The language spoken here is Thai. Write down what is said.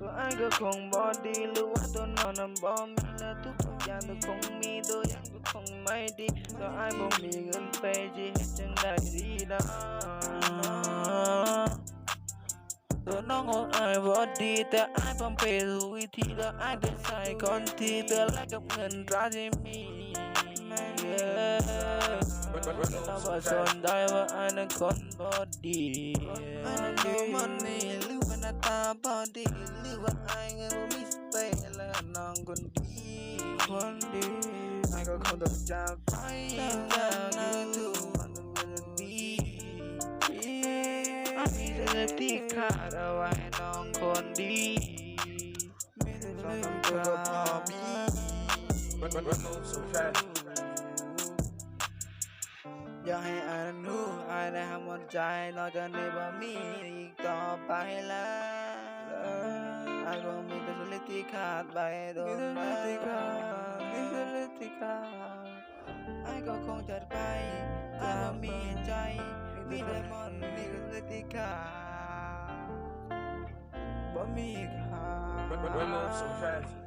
ก็ไอ้ก็คงบอดีหรือว่าตัวนอนนั้นบอมีและทุกอย่างก็คงมีตัวอย่างก็คงไม่ดีก็ไอ้บ่มีเงินไปจีเฮ็ดจังได้ดีนะตัวน้องของไอ้บอดีแต่ไอ้พร้อมไปรู้วิธีแล้วไอ้ได้ใส่ก่อนที่เธอแลกกับเงินตราที่มีเย้เราบ่สนใจว่าไอ้นั้นคนบอดีไอ้นั้นดูมันนี่หรือว่าหน้า ตาบอดีหรือว่าไอ้เงินบ่มีสเปคและน้องคนดีคนดีไอ้ก็คงต้องจากไปจากนี้ทุกวันมันเป็นดีไอ้มีแต่ที่ขาดเอาไว้น้องคนดีไม่ได้เรื่องก็พอมี When when when so fast อยากให้อายนั้นรู้อายได้ห้ามหมดใจนอกจากนี้บ่มีอีกต่อไปแล้ว Hago mi personalidad, vaya personalidad, mi personalidad. I go counter by, I go me enjoy, mi demon, mi personalidad. But me, God. When I'm so happy.